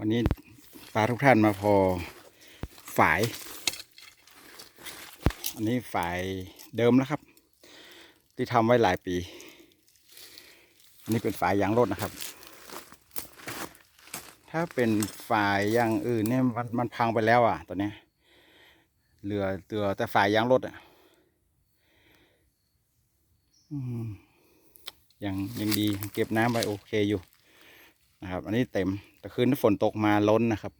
วันนี้พาทุกท่านมาพอฝาย อันนี้ฝายเดิมแล้วครับ ที่ทำไว้หลายปี อันนี้เป็นฝายยางรถนะครับ ถ้าเป็นฝายยางอื่นเนี่ยมันมันพังไปแล้วอะตอนนี้เหลือเหลือแต่ฝายยางรถอะยังยังดีเก็บน้ำไว้โอเคอยู่ นะครับ อันนี้เต็ม แต่คืนที่ฝนตกมาล้นนะครับ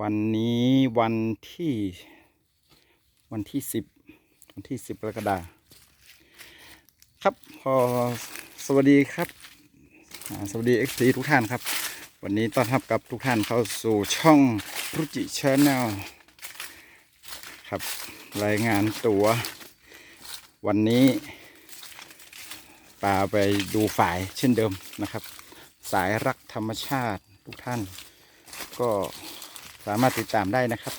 วันนี้วันที่วันที่สิบวันที่สิบกรกฎาคมครับพอสวัสดีครับ สวัสดีเอ็กซีทุกท่านครับ วันนี้ต้อนรับกับทุกท่านเข้าสู่ช่องรุจิชแนลครับ รายงานตัว วันนี้ ปาไปดูฝ่ายเช่นเดิมนะครับ สายรักธรรมชาติทุกท่าน ก็สามารถติดตามได้นะครับ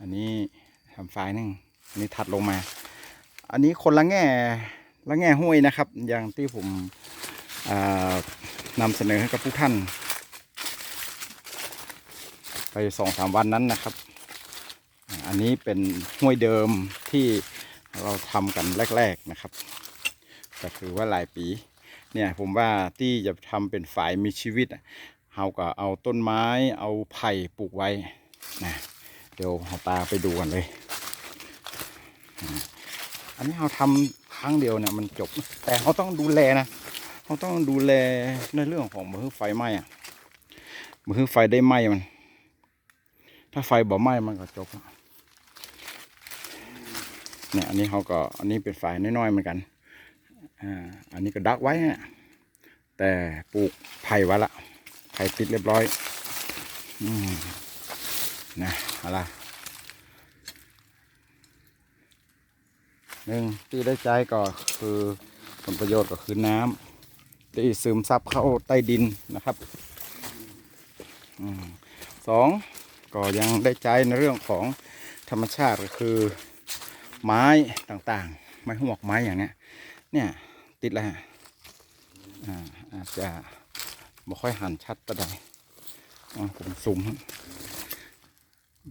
อันนี้ทำฝ่ายหนึ่งอันนี้ถัดลงมา อันนี้คนละแง่ละแง่ห้วยนะครับ อย่างที่ผมนำเสนอให้กับทุกท่าน ไปสองสามวันนั้นนะครับ อันนี้เป็นห้วยเดิมที่เราทำกันแรก ๆนะครับ ก็คือว่าหลายปี เนี่ยผมว่าที่จะทำเป็นฝ่ายมีชีวิตเราก็เอาต้นไม้เอาไผ่ปลูกไว้นะเดี๋ยวเราตาไปดูกันเลย อันนี้เราทำครั้งเดียวเนี่ยมันจบ แต่เขาต้องดูแลนะเขาต้องดูแลในเรื่องของมือไฟไหม้อะมือไฟได้ไหม้มัน ถ้าไฟบ่ไหม้มันก็จบเนี่ยอันนี้เขาก็อันนี้เป็นฝ่ายน้อยๆเหมือนกัน อ่าอันนี้ก็ดักไว้ฮะแต่ปลูกไผ่ไว้ละไผ่ติดเรียบร้อยอืมนะอะไรหนึ่งที่ได้ใจก็คือผลประโยชน์ก็คือน้ำที่ซึมซับเข้าใต้ดินนะครับอสองก็ยังได้ใจในเรื่องของธรรมชาติก็คือไม้ต่างๆ ไม้หวกไม้อย่างเนี้ยเนี่ย ติดแล้วฮะอ่าอาจจะบ่ค่อยหันชัดประใดผมซูม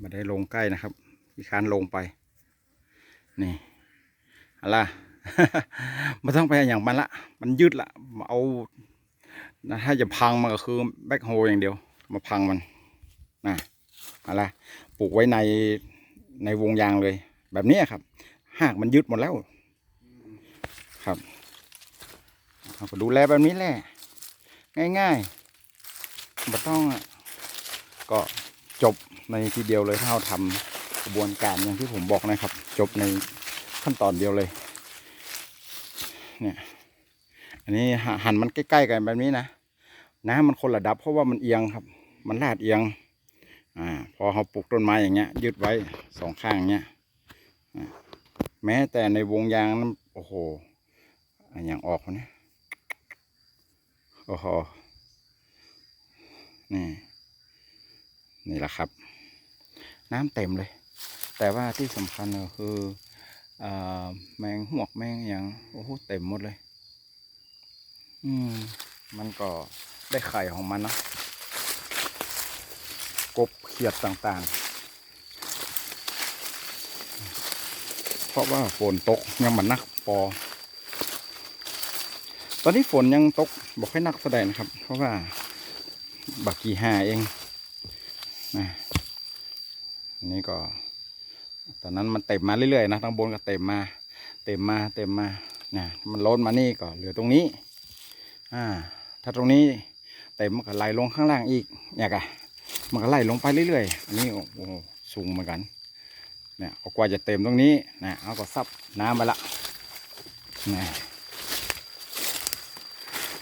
มาได้ลงใกล้นะครับมีคานลงไป นี่อะไรไม่ต้องไปอย่างมันละ มันยืดละมาเอานะถ้าจะพังมันก็คือแบ็คโฮอย่างเดียว มาพังมันนะอะไรปลูกไว้ในในวงยางเลย แบบนี้ครับ หากมันยึดหมดแล้ว ครับ เราก็ดูแลแบบนี้แหละ ง่ายๆไม่ต้องก็จบในทีเดียวเลยถ้าเราทำกระบวนการอย่างที่ผมบอกนะครับ จบในขั้นตอนเดียวเลย เนี่ย อันนี้หั่นมันใกล้ๆกันแบบนี้นะน้ำมันคนระดับเพราะว่ามันเอียงครับ มันลาดเอียง อ่า พอเราปลูกต้นไม้อย่างเงี้ยยึดไว้สองข้างเงี้ยแม้แต่ในวงยางโอ้โห อย่างออกวะเนี่ย โอ้โหนี่นี่แหละครับ น้ำเต็มเลย แต่ว่าที่สำคัญก็คืออแมงหวกแมงอย่างโอ้โหเต็มหมดเลย อืม มันก็ได้ไข่ของมันเนาะกบเขียดต่างๆ เพราะว่าฝนตกยังมันนักปอ ตอนนี้ฝนยังตกบอกให้นักแสดงนะครับ เพราะว่าบักกี่หาเองนะอันนี้ก็ ตอนนั้นมันเต็มมาเรื่อยๆนะทั้งบนก็เต็มมา เต็มมาเต็มมานะมันล้นมานี่ก็เหลือตรงนี้อ่าถ้าตรงนี้เต็มมันก็ไหลลงข้างล่างอีกเนี่ยกะมันก็ไหลลงไปเรื่อยๆอันนี้โอ้โหสูงเหมือนกันเนี่ยกว่าจะเต็มตรงนี้นะเอาก็ซับน้ำไปละนะ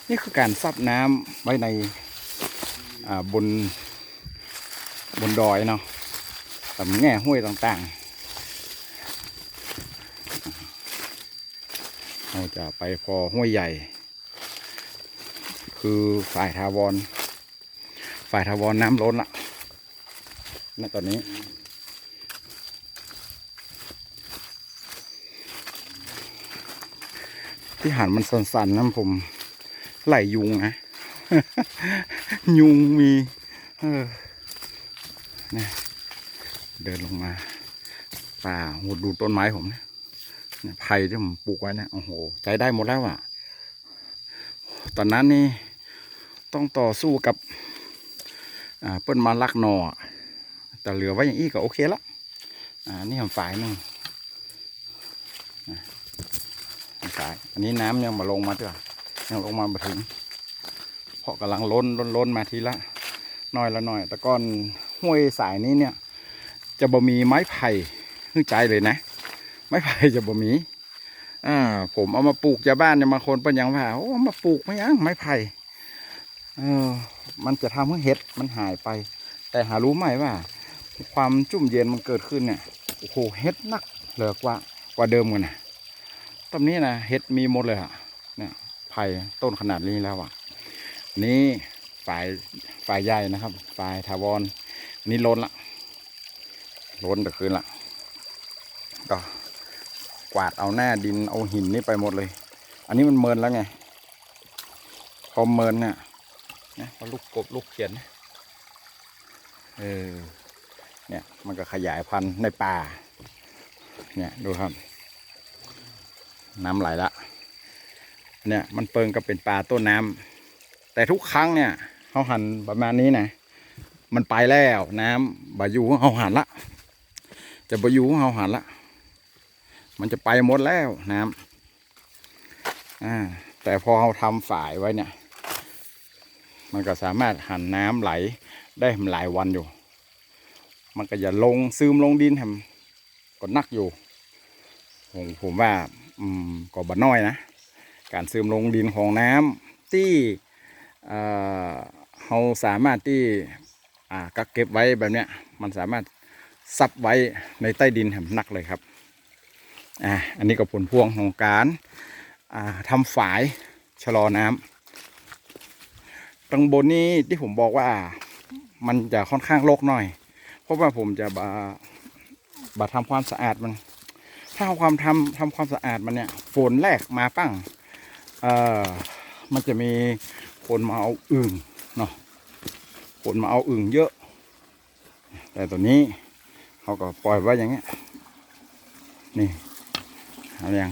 นี่คือการซับน้ำไว้ในบนบนดอยเนาะตามแง่ห้วยต่างๆ เราจะไปพอห้วยใหญ่ คือฝ่ายทาวร ฝ่ายทาวรน้ำล้นละณตอนนี้ที่หันมันสันๆนะผม ไหลยุงนะ ยุงมี เออนี่เดินลงมาป่าหดดูต้นไม้ผมนะเนี่ยไผ่ที่ผมปลูกไว้เนี่ยโอ้โห ใจได้หมดแล้วอะ ตอนนั้นนี่ต้องต่อสู้กับอ่าเปิ้นมาลักหนออแต่เหลือไว้อย่างอี้ก็โอเคละอ่านี่ผมฝ่ายหนึ่งฝ่าย อันนี้น้ำยังมาลงมาด้วย ยังลงมามาถึง เพราะกำลังล้นล้นล้นมาทีละน้อยละน้อย แต่ก่อนห้วยสายนี้เนี่ย จะบ่มีไม้ไผ่ขึ้นใจเลยนะ ไม้ไผ่จะบ่มีอ่าผมเอามาปลูกจะบ้านเนี่ยบาคนเป็นย่างว่าโอ้มาปลูกไม่ยังไม้ไผ่เออมันจะทำให้เห็ดมันหายไป แต่หารู้ไหมว่า ความจุ่มเย็นมันเกิดขึ้นเนี่ยโอ้โหเห็ดนักเหลือกว่า กว่าเดิมกันนะตอนนี้นะเห็ดมีหมดเลยอะ เนี่ยต้นขนาดนี้แล้วอะ นี่ฝ่ายฝ่ายใหญ่นะครับฝ่ายทาวรนนี่ล้นละล้นแต่คืนละก็กวาดเอาหน้าดินเอาหินนี่ไปหมดเลย อันนี้มันเมินแล้วไงพอเมินเนี่ยนะพอลูกกบลูกเขียนนะเออเนี่ยมันก็ขยายพันธุ์ในป่า เนี่ยดูครับ น้ำไหลละ เนี่ยมันเปิงก็เป็นปลาต้นน้ำแต่ทุกครั้งเนี่ยเขาหันประมาณนี้นะมันไปแล้วน้ำบายูขอเขาหันละ จะบายูขอเขาหันละ มันจะไปหมดแล้วน้ำอ่าแต่พอเราทำฝายไว้เนี่ย มันก็สามารถหันน้ำไหลได้หลายวันอยู่ มันก็อย่าลงซึมลงดินแฮมก็นักอยู่ ผมผมว่า อืมก็บ่น้อยนะ การซึมลงดินของน้ำที่เอ่อเราสามารถที่กักเก็บไว้แบบเนี้ยมันสามารถซับไว้ในใต้ดินแหนักเลยครับอ่าอันนี้ก็ผลพวงของการอ่าทำฝายชะลอน้ำตรงบนนี้ที่ผมบอกว่ามันจะค่อนข้างรกหน่อย เพราะว่าผมจะบาบาทำความสะอาดมัน ถ้าเอาความทำทำความสะอาดมันเนี่ยฝนแรกมาปั้ง อ่อมันจะมีคนมาเอาอึ่งเนาะคนมาเอาอึ่งเยอะ แต่ตัวนี้เขาก็ปล่อยไว้อย่างเงี้ยนี่เอาอย่าง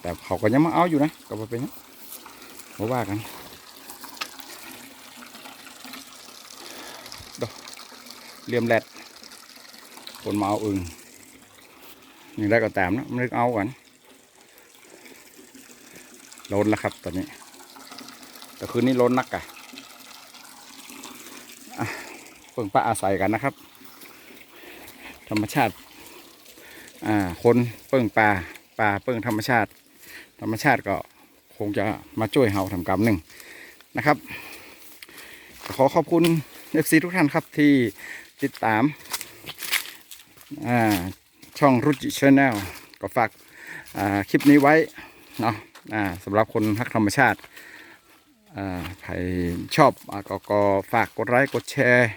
แต่เขาก็ยังมาเอาอยู่นะก็บ่เป็นหยังมาว่ากันดอกเหลี่ยมแรดคนมาเอาอึ่งนี่ได้ก็ตามนะไม่ได้เอากัน ล้นแล้วครับตอนนี้ แต่คืนนี้ล้นนักอะเพิ่งป้าอาศัยกันนะครับ ธรรมชาติ อ่า คนเปิ้งป่าป่าเปิ้งธรรมชาติ ธรรมชาติก็คงจะมาช่วยเฮาทำกรรมหนึ่งนะครับ ขอขอบคุณเอฟซีทุกท่านครับที่ติดตาม อ่า ช่องรุจิชแนลก็ฝาก อ่า คลิปนี้ไว้ เนาะ อ่าสำหรับคนรักธรรมชาติอ่าใครชอบอก็ก็ฝากกดไลค์กดแชร์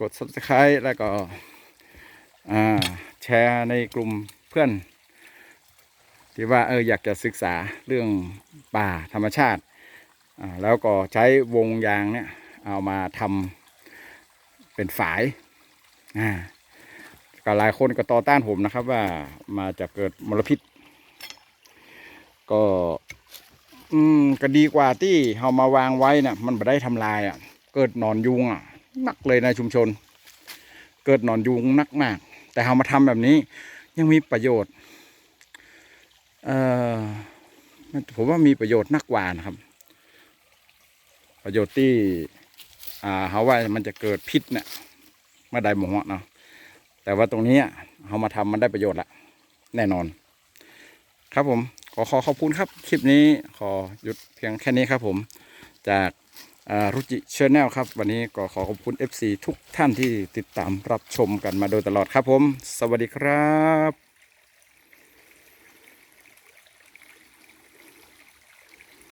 กด subscribe แล้วก็อ่าแชร์ในกลุ่มเพื่อน ที่ว่าเอออยากจะศึกษาเรื่องป่าธรรมชาติอ่าแล้วก็ใช้วงยางเนี่ยเอามาทำเป็นฝายอ่าก็หลายคนก็ต่อต้านผมนะครับว่ามาจะเกิดมลพิษ ก็ อืมก็ดีกว่าที่เอามาวางไว้น่ะ มันไม่ได้ทำลายอะ เกิดหนอนยุงอะนักเลยในชุมชน เกิดหนอนยุงนักมาก แต่เอามาทำแบบนี้ ยังมีประโยชน์ เอ่อผมว่ามีประโยชน์นักกว่านะครับ ประโยชน์ที่ อ่าเขาว่ามันจะเกิดพิษเนี่ยเมื่อใดหมอเนาะแต่ว่าตรงนี้เอามาทำมันได้ประโยชน์ละแน่นอน ครับผม อขอขอบคุณครับ คลิปนี้ขอหยุดเพียงแค่นี้ครับผมจากรุจิเชนแนลครับ วันนี้ก็ขอขอบคุณ FC ทุกท่านที่ติดตามรับชมกันมาโดยตลอดครับผม สวัสดีครับ